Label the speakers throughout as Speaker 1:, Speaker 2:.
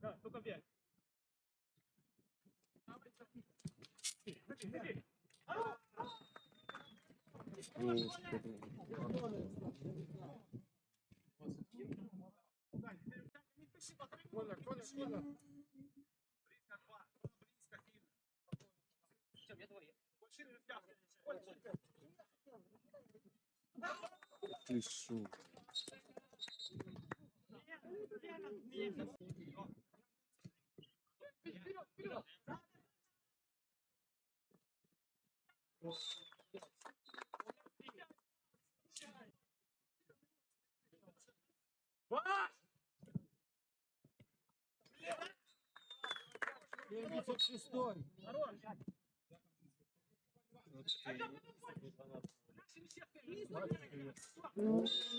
Speaker 1: Да, только вверх. Коля, Коля, Коля. Близко два. Близко Кина. Все, я двое. Больше. Ты сука.
Speaker 2: 76-й.
Speaker 1: Хорош.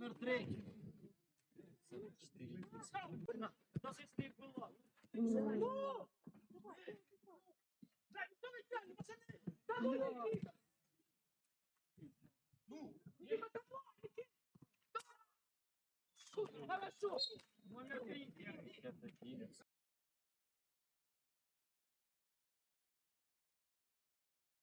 Speaker 2: Номер 3.
Speaker 1: Даже если их было. Ну! Да, не тянет, пацаны! Да ну не тихо! Ну, тихо, давай, иди! Хорошо! Номер три.